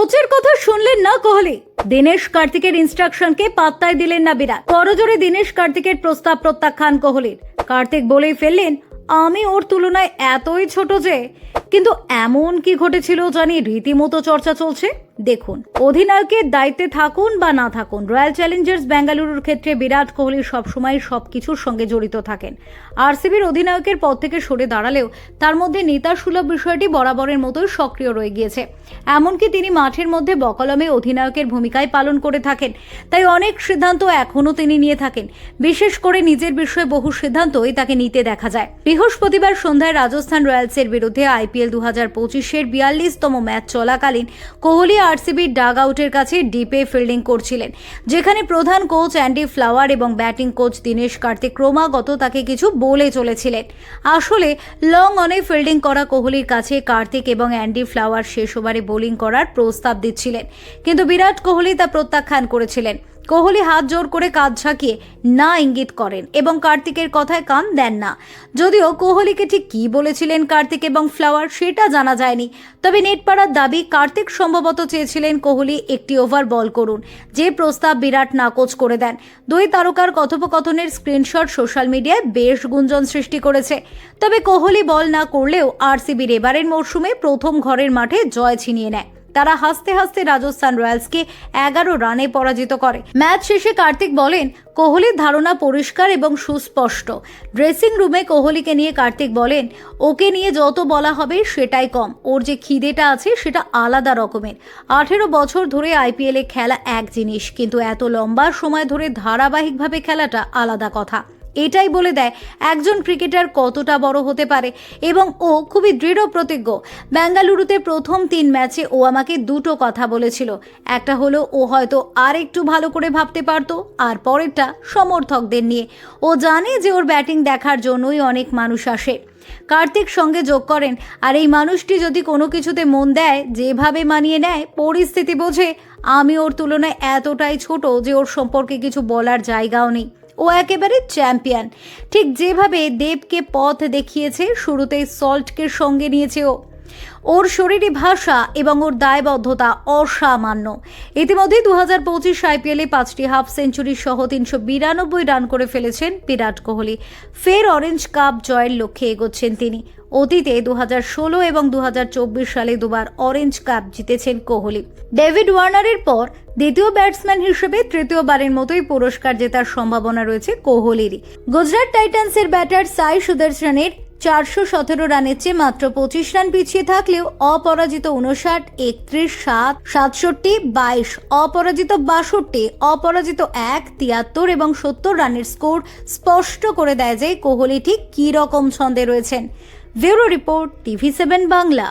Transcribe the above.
কোচের কথা শুনলেন না কোহলি। দীনেশ কার্তিকের ইনস্ট্রাকশনকে পাত্তায় দিলেন না বিরাট। করজোরে দীনেশ কার্তিকের প্রস্তাব প্রত্যাখ্যান কোহলির। কার্তিক বলেই ফেললেন, আমি ওর তুলনায় এতই ছোট যে, কিন্তু এমন কি ঘটেছিল জানি রীতিমতো চর্চা চলছে? দেখুন অধিনায়কের দায়িত্বে থাকুন বা না থাকুন, রয়্যাল চ্যালেঞ্জার্স বেঙ্গালুরুর ক্ষেত্রে বিরাট কোহলি সবসময় সবকিছুর সঙ্গে জড়িত থাকেন। আরসিবির অধিনায়কের পদ থেকে সরে দাঁড়ালেও তার মধ্যে নেতা সুলভ বিষয়টি বরাবরের মতোই সক্রিয় রয়ে গিয়েছে। এমনকি তিনি মাঠের মধ্যে বকলমে অধিনায়কের ভূমিকায় পালন করে থাকেন, তাই অনেক সিদ্ধান্ত এখনও তিনি নিয়ে থাকেন। বিশেষ করে নিজের বিষয়ে বহু সিদ্ধান্তই তাকে নিতে দেখা যায়। বৃহস্পতিবার সন্ধ্যায় রাজস্থান রয়্যালসের বিরুদ্ধে আইপিএল দু হাজার পঁচিশের বিয়াল্লিশতম ম্যাচ চলাকালীন কোহলি আরসিবির ডাগ আউটের কাছে ডিপে ফিল্ডিং করছিলেন, যেখানে প্রধান কোচ অ্যান্ডি ফ্লাওয়ার এবং ব্যাটিং কোচ দীনেশ কার্তিক ক্রমাগত তাকে কিছু বলে চলেছিলেন। আসলে, লং অনে ফিল্ডিং করা কোহলির কাছে কার্তিক এবং অ্যান্ডি ফ্লাওয়ার শেষ ওভারে বোলিং করার প্রস্তাব দিচ্ছিলেন, কিন্তু বিরাট কোহলি তা প্রত্যাখ্যান করেছিলেন। কোহলি হাত জোর করে কাজ ঝাঁকিয়ে না ইঙ্গিত করেন এবং কার্তিকের কথায় কান দেন না। যদিও কোহলিকে ঠিক কী বলেছিলেন কার্তিক এবং ফ্লাওয়ার সেটা জানা যায়নি। তবে নেটপাড়ার দাবি, কার্তিক সম্ভবত চেয়েছিলেন কোহলি একটি ওভার বল করুন। যে প্রস্তাব বিরাট নাকচ করে দেন। দুই তারকার কথোপকথনের স্ক্রিনশট সোশ্যাল মিডিয়ায় বেশ গুঞ্জন সৃষ্টি করেছে। তবে কোহলি বল না করলেও আরসিবির এবারের মরশুমে প্রথম ঘরের মাঠে জয় ছিনিয়ে নেয়। তারা হাসতে হাসতে রাজস্থান রয়্যালসকে এগারো রানে পরাজিত করে। ম্যাচ শেষে কার্তিক বলেন, কোহলির ধারণা পরিষ্কার এবং সুস্পষ্ট। ড্রেসিং রুমে কোহলিকে নিয়ে কার্তিক বলেন, ওকে নিয়ে যত বলা হবে সেটাই কম। ওর যে খিদেটা আছে সেটা আলাদা রকমের। আঠেরো বছর ধরে আইপিএলে খেলা এক জিনিস, কিন্তু এত লম্বা সময় ধরে ধারাবাহিকভাবে খেলাটা আলাদা কথা। এটাই বলে দেয়, একজন ক্রিকেটার কতটা বড় হতে পারে। এবং ও খুবই দৃঢ় প্রতিজ্ঞ। বেঙ্গালুরুতে প্রথম তিন ম্যাচে ও আমাকে দুটো কথা বলেছিল। একটা হলো, ও হয়তো আর একটু ভালো করে ভাবতে পারতো, আর পরেরটা সমর্থকদের নিয়ে। ও জানে যে ওর ব্যাটিং দেখার জন্যই অনেক মানুষ আসে। কার্তিক সঙ্গে যোগ করেন, আর এই মানুষটি যদি কোনো কিছুতে মন দেয়, যেভাবে মানিয়ে নেয়, পরিস্থিতি বোঝে, আমি ওর তুলনায় এতটাই ছোট যে ওর সম্পর্কে কিছু বলার জায়গাও নেই। ও একেবারে চ্যাম্পিয়ন। ঠিক যেভাবে দেবকে পথ দেখিয়েছে, শুরুতেই সল্টকে সঙ্গে নিয়েছে ও। ওর শরীরী ভাষা এবং ওর দায়বদ্ধতা অসামান্য। ইতিমধ্যে দু হাজার পঁচিশ আইপিএলে পাঁচটি হাফ সেঞ্চুরি সহ তিনশো বিরানব্বই রান করে ফেলেছেন বিরাট কোহলি। ফের অরেঞ্জ কাপ জয়ের লক্ষ্যে এগোচ্ছেন তিনি। অতীতে দু হাজার ষোলো এবং দু হাজার চব্বিশ সালে দুবার অরেঞ্জ কাপ জিতেছেন কোহলি। ডেভিড ওয়ার্নারের পর দ্বিতীয় ব্যাটসম্যান হিসেবে তৃতীয়বারের মতোই পুরস্কার জেতার সম্ভাবনা রয়েছে কোহলিরই। গুজরাট টাইটান্সের ব্যাটার সাই সুদর্শনের চারশো সতেরো রানের চেয়ে মাত্র পঁচিশ রান পিছিয়ে থাকলেও অপরাজিত উনষাট একত্রিশ, সাত, সাতষট্টি, বাইশ, অপরাজিত বাষট্টি, অপরাজিত এক, তিয়াত্তর এবং সত্তর রানের স্কোর স্পষ্ট করে দেয় যে কোহলি ঠিক কী রকম ছন্দে রয়েছেন। Bureau report TV seven Bangla.